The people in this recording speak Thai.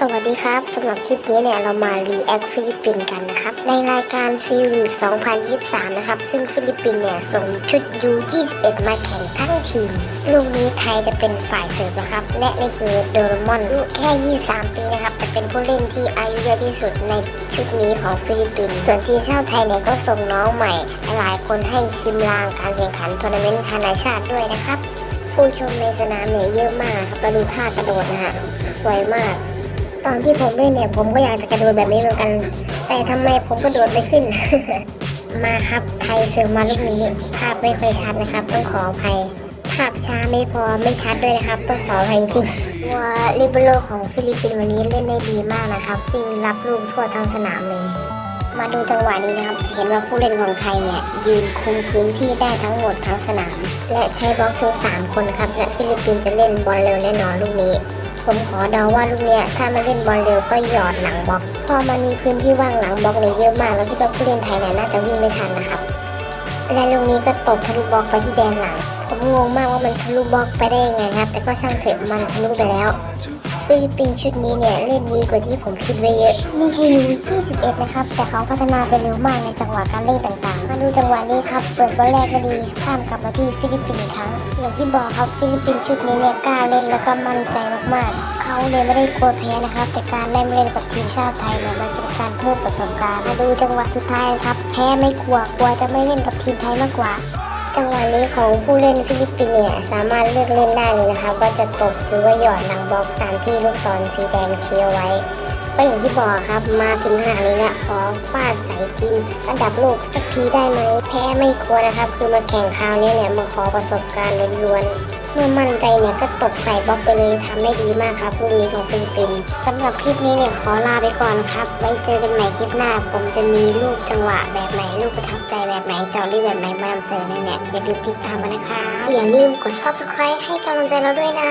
สวัสดีครับสำหรับคลิปนี้เนี่ยเรามารีแอคฟิลิปปินส์กันนะครับ ในรายการซีรีส์2023 นะครับ ซึ่งฟิลิปปินส์เนี่ยส่งชุด U21 มาแข่งทั้งทีม ลูกนี้ไทยจะเป็นฝ่ายเสิร์ฟนะครับ และนี่คือโดรมอนลูกแค่ 23 ปีนะครับ แต่เป็นผู้เล่นที่อายุเยอะที่สุดในชุดนี้ของฟิลิปปินส์ส่วนทีมชาติไทยเนี่ยก็ส่งน้องใหม่ หลายคนให้ชิมลางการแข่งขันทัวร์นาเมนต์นานาชาติด้วยนะครับ ผู้ชมในสนามเนี่ยเยอะมากครับเราดูท่ากระโดดนะฮะสวยมาก ตอนที่ผมเล่นเนี่ยผมก็อยากจะกระโดดแบบนี้เหมือนกัน แต่ทำไมผมกระโดดไม่ขึ้น มาครับไทยเสริมมาลูกนี้ภาพไม่ค่อยชัดนะครับ ต้องขออภัย ภาพช้าไม่พอไม่ชัดด้วยนะครับ ต้องขออภัยจริงว่าลิเบโรของฟิลิปปินส์วันนี้เล่นได้ดีมากนะครับวิ่งรับลูกทั่วทั้งสนามเลยมาดูจังหวะนี้นะครับจะเห็นว่าผู้เล่นของไทยเนี่ยยืนคุมพื้นที่ได้ทั้งหมดทั้งสนาม และใช้บล็อกถึงสามคนครับ และฟิลิปปินส์จะเล่นบอลเร็วแน่นอนลูกนี้ ผมขอเดาว่าลูกเนี้ยถ้ามันเล่นบอลเร็วก็หยอดหลังบล็อก พอมันมีพื้นที่ว่างหลังบล็อกเนี่ยเยอะมาก แล้วที่ว่าผู้เล่นไทยเนี่ยน่าจะวิ่งไม่ทันนะครับ และลูกนี้ก็ตบทะลุบล็อกไปที่แดนหลัง ผมงงมากว่ามันทะลุบล็อกไปได้ยังไงครับ แต่ก็ช่างเถอะมันทะลุไปแล้ว ฟิลิปปินส์ชุดนี้เนี่ยเล่นดีกว่าที่ผมคิดไว้เยอะ นี่ให้รู้21 นะครับ แต่เขาพัฒนาไปเร็วมากในจังหวะการเล่นต่างๆ มาดูจังหวะนี้ครับ เปิดบอลแรกก็ดี ข้ามกลับมาที่ฟิลิปปินส์อีกครั้ง อย่างที่บอกครับฟิลิปปินส์ชุดนี้เนี่ยกล้าเล่นแล้วก็มั่นใจมากๆ เขาเลยไม่ได้กลัวแพ้นะครับ แต่การได้มาเล่นกับทีมชาติไทยเนี่ยมันเป็นการเพิ่มประสบการณ์ มาดูจังหวะสุดท้ายครับ แพ้ไม่กลัว กลัวจะไม่เล่นกับทีมไทยมากกว่า จังหวะนี้ของผู้เล่นฟิลิปปินส์เนี่ยสามารถเลือกเล่นได้เลยนะคะว่าจะตกหรือว่าหยอดหลังบล็อกตามที่ลูกศรสีแดงชี้เอาไว้ก็อย่างที่บอกครับมาถึงขนาดนี้เนี่ยขอฟาดใส่จิมระดับโลกสักทีได้ไหมแพ้ไม่ควรนะครับ คือมาแข่งคราวนี้เนี่ยมาขอประสบการณ์ล้วนๆ เมื่อมั่นใจเนี่ยก็ตบใส่บล็อกไปเลยทำได้ดีมากครับลูกนี้ของฟิลิปปินส์สำหรับคลิปนี้เนี่ยขอลาไปก่อนครับ ไว้เจอกันใหม่คลิปหน้า ผมจะมีลูกจังหวะแบบไหนลูกประทับใจแบบไหนจอรี่แบบไหนมานำเสนอแน่ๆอย่าลืมติดตามมานะคะอย่าลืมกด subscribe ให้กำลังใจเราด้วยนะ